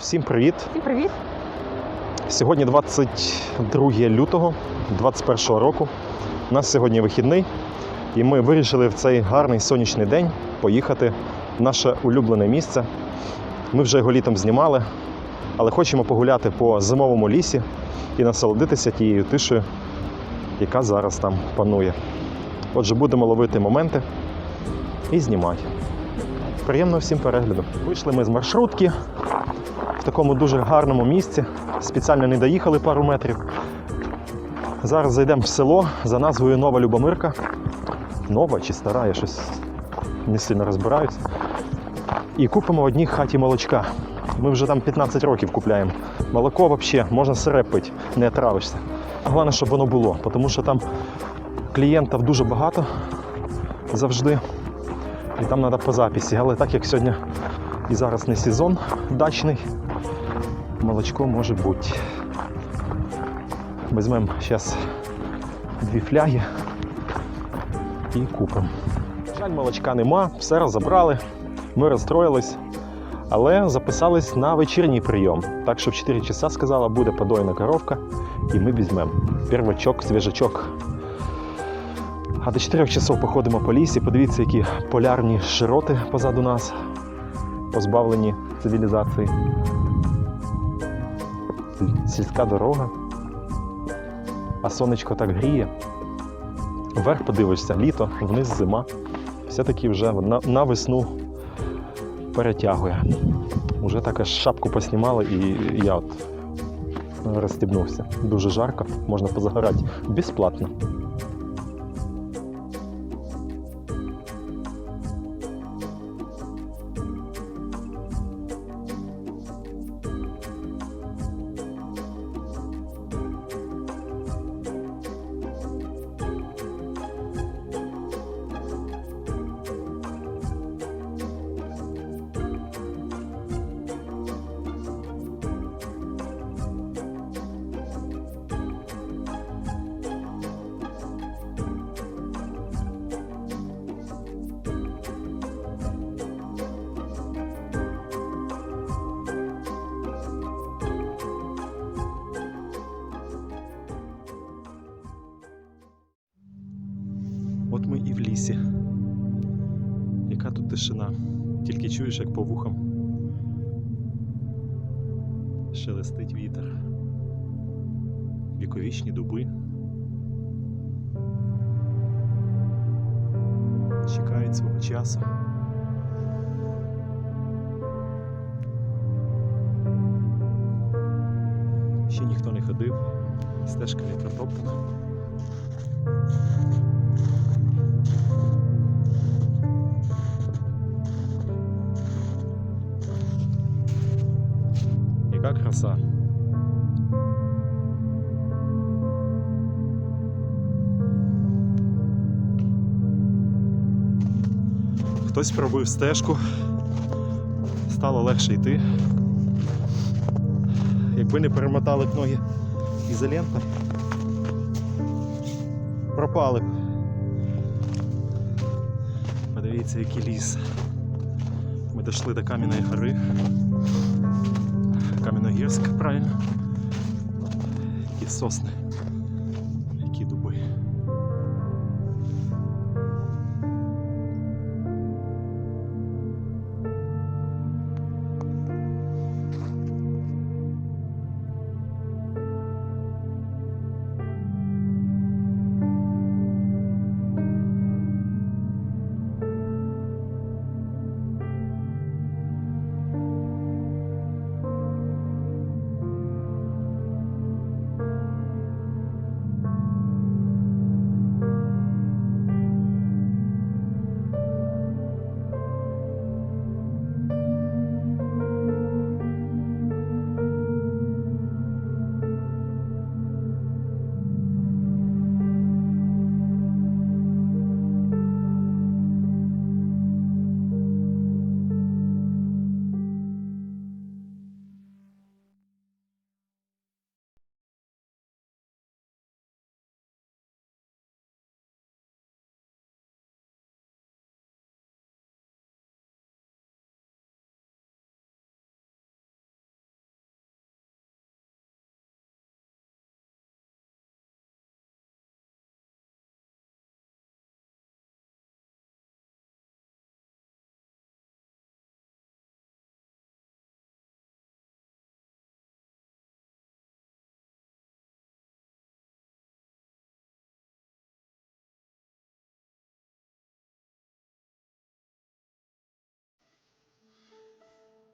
Всім привіт! Всім привіт! Сьогодні 22 лютого 2021 року. У нас сьогодні вихідний, і ми вирішили в цей гарний сонячний день поїхати в наше улюблене місце. Ми вже його літом знімали, але хочемо погуляти по зимовому лісі і насолодитися тією тишею, яка зараз там панує. Отже, будемо ловити моменти і знімати. Приємного всім перегляду. Вийшли ми з маршрутки в такому дуже гарному місці. Спеціально не доїхали пару метрів. Зараз зайдемо в село за назвою Нова Любомирка. Нова чи стара, я щось не сильно розбираюсь. І купимо в одній хаті молочка. Ми вже там 15 років купляємо. Молоко взагалі можна сире пити, не отравишся. Головне, щоб воно було, тому що там клієнтів дуже багато завжди. І там треба по записі. Але так як сьогодні і зараз не сезон дачний, молочко може бути. Візьмемо зараз дві фляги і купимо. Жаль, молочка нема, все розібрали, ми розстроїлись, але записались на вечірній прийом. Так що в 4 часа сказала, буде подойна коровка, і ми візьмемо. Первачок, свіжачок. А до 4 часов походимо по лісі, подивіться, які полярні широти позаду нас, позбавлені цивілізації. Сільська дорога. А сонечко так гріє. Вверх подивишся, літо, вниз зима. Все-таки вже на, на весну перетягує. Уже так аж шапку поснімали і я от розстібнувся. Дуже жарко, можна позагорати безплатно. От ми і в лісі. Яка тут тишина? Тільки чуєш, як по вухам шелестить вітер. Віковічні дуби. Чекають свого часу. Ще ніхто не ходив, стежка не протоптана. Яка краса. Хтось пробив стежку, стало легше йти. Якби не перемотали б ноги ізолентою, пропали б. Подивіться, який ліс. Ми дійшли до Кам'яної гори. Кам'яногірськ, правильно. І сосни.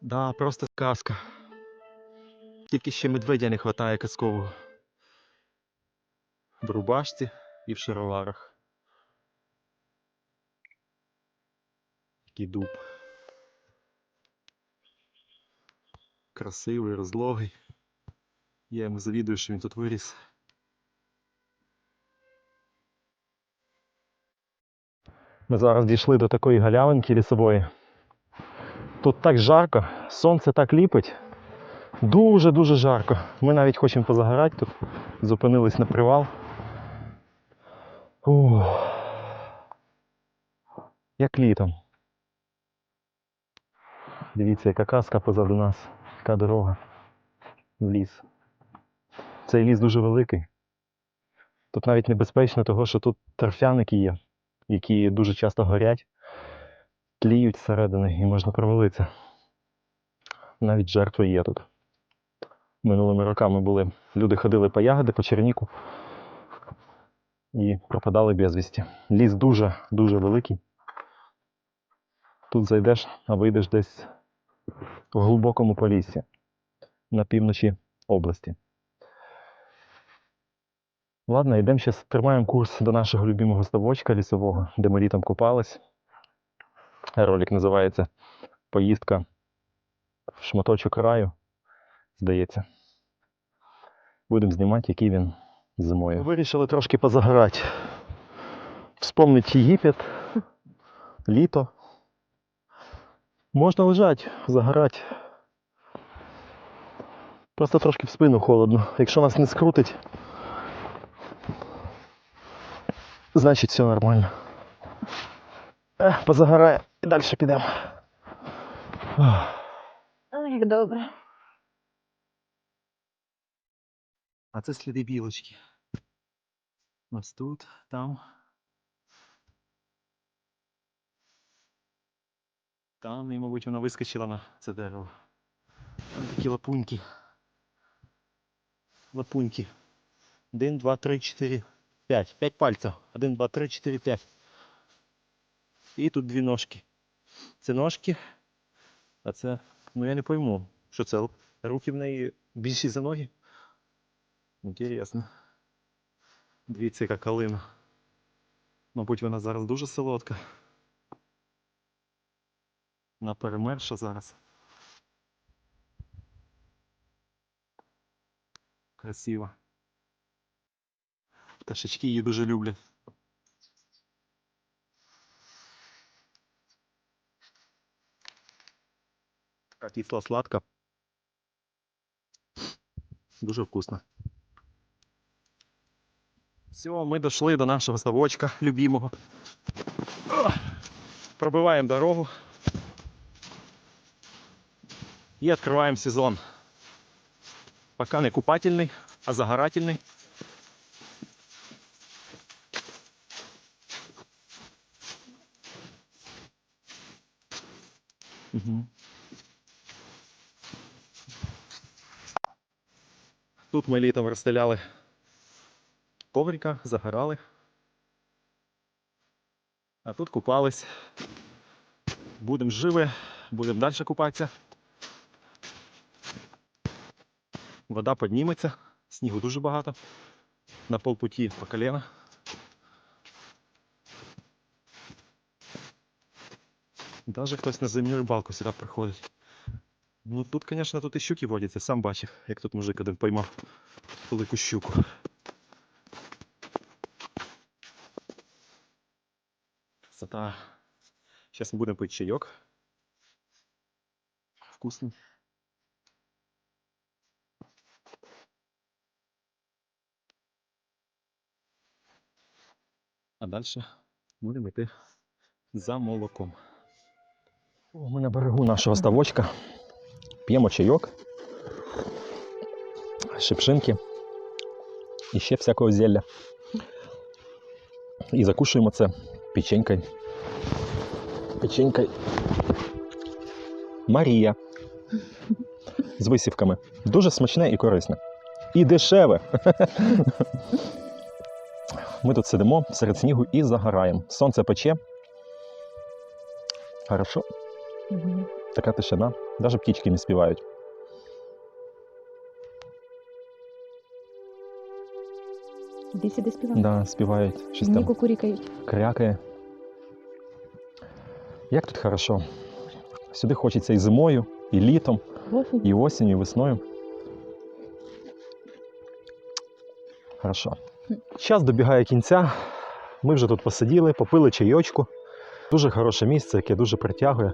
Да, просто казка. Тільки ще медведя не вистачає казкового. В рубашці і в шароварах. Такий дуб. Красивий, розлогий. Я йому завідую, що він тут виріс. Ми зараз дійшли до такої галявинки лісової. Тут так жарко, сонце так ліпить. Дуже-дуже жарко. Ми навіть хочемо позагорати тут. Зупинились на привал. Ух. Як літом. Дивіться, яка казка позаду нас, яка дорога в ліс. Цей ліс дуже великий. Тут навіть небезпечно, того, що тут торфяники є, які дуже часто горять, тліють зсередини і можна провалитися. Навіть жертви є тут. Минулими роками були. Люди ходили по ягоди, по черніку і пропадали безвісті. Ліс дуже-дуже великий. Тут зайдеш, а вийдеш десь в глибокому поліссі на півночі області. Ладно, йдемо зараз тримаємо курс до нашого любимого ставочка лісового, де ми літом купались. Ролик називається Поїздка в шматочок раю, здається. Будемо знімати, який він зимою. Вирішили трошки позагорати. Вспомнити Єгипет, літо. Можна лежати, загорати. Просто трошки в спину холодно. Якщо нас не скрутить, значить все нормально. Е, позагорає і далі підемо. Ах. Ой, як добре. А це сліди білочки. Ось тут, там. Там, і, мабуть, вона вискочила на це дерево. Там такі лапуньки. Лапуньки. Один, два, три, чотири, п'ять. П'ять пальців. Один, два, три, чотири, п'ять. І тут дві ножки. Це ножки. А це, ну я не пойму, що це. Руки в неї більші за ноги. Інтересно. Дивіться, яка калина. Мабуть, вона зараз дуже солодка. Вона перемерша зараз. Красиво. Пташечки її дуже люблять. Така кисла сладка. Дуже вкусно. Все, ми дійшли до нашого ставочка любимого. О, Пробиваємо дорогу. І відкриваємо сезон. Поки не купательний, а загорательний. Угу. Тут ми літом розстеляли коврика, загорали. А тут купались. Будемо живі, будемо далі купатися. Вода підніметься, снігу дуже багато. На полпуті по коліна. Даже хтось на зимню рибалку сюди приходить. Ну тут, звісно, тут і щуки водяться, сам бачив, як тут мужик один поймав велику щуку. Красота. Сейчас мы будем пить чаек. Вкусный. А дальше будемо йти за молоком. Ми на берегу нашого ставочка. П'ємо чайок, шипшинки і ще всякого зілля. І закушуємо це печенькою. Печенькою. Марія. З висівками. Дуже смачне і корисне. І дешеве. Ми тут сидимо серед снігу і загораємо. Сонце пече. Хорошо. Така тишина, навіть птічки не співають. Іди сюди співай. Да, співають, щось Мені там кукурікають. крякає. Як тут хорошо. Сюди хочеться і зимою, і літом, Осінь. і осінню, і весною. Хорошо. Час добігає кінця. Ми вже тут посиділи, попили чайочку. Дуже хороше місце, яке дуже притягує.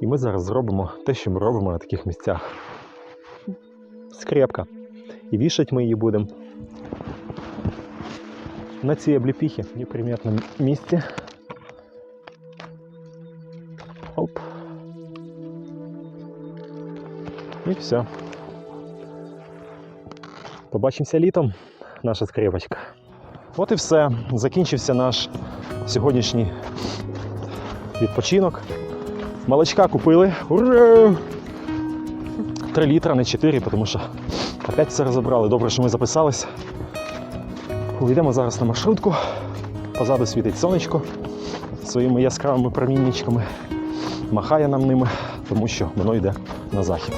І ми зараз зробимо те, що ми робимо на таких місцях. Скрепка. І вішать ми її будемо на цій обліпіхі, в неприметному місці. Оп. І все. Побачимося літом, наша скрепочка. От і все. Закінчився наш сьогоднішній відпочинок. Молочка купили. Ура! Три літра, не чотири, тому що опять все розібрали. Добре, що ми записались. Увійдемо зараз на маршрутку. Позаду світить сонечко своїми яскравими промінничками. Махає нам ними, тому що воно йде на захід.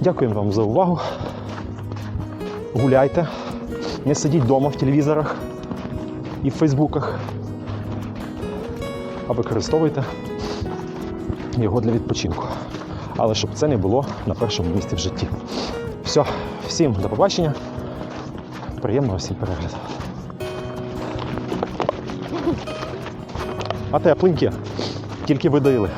Дякуємо вам за увагу. Гуляйте, не сидіть вдома в телевізорах і в фейсбуках, а використовуйте його для відпочинку. Але щоб це не було на першому місці в житті. Все, всім до побачення. Приємного всім перегляду. А тепленькі, тільки видаїли.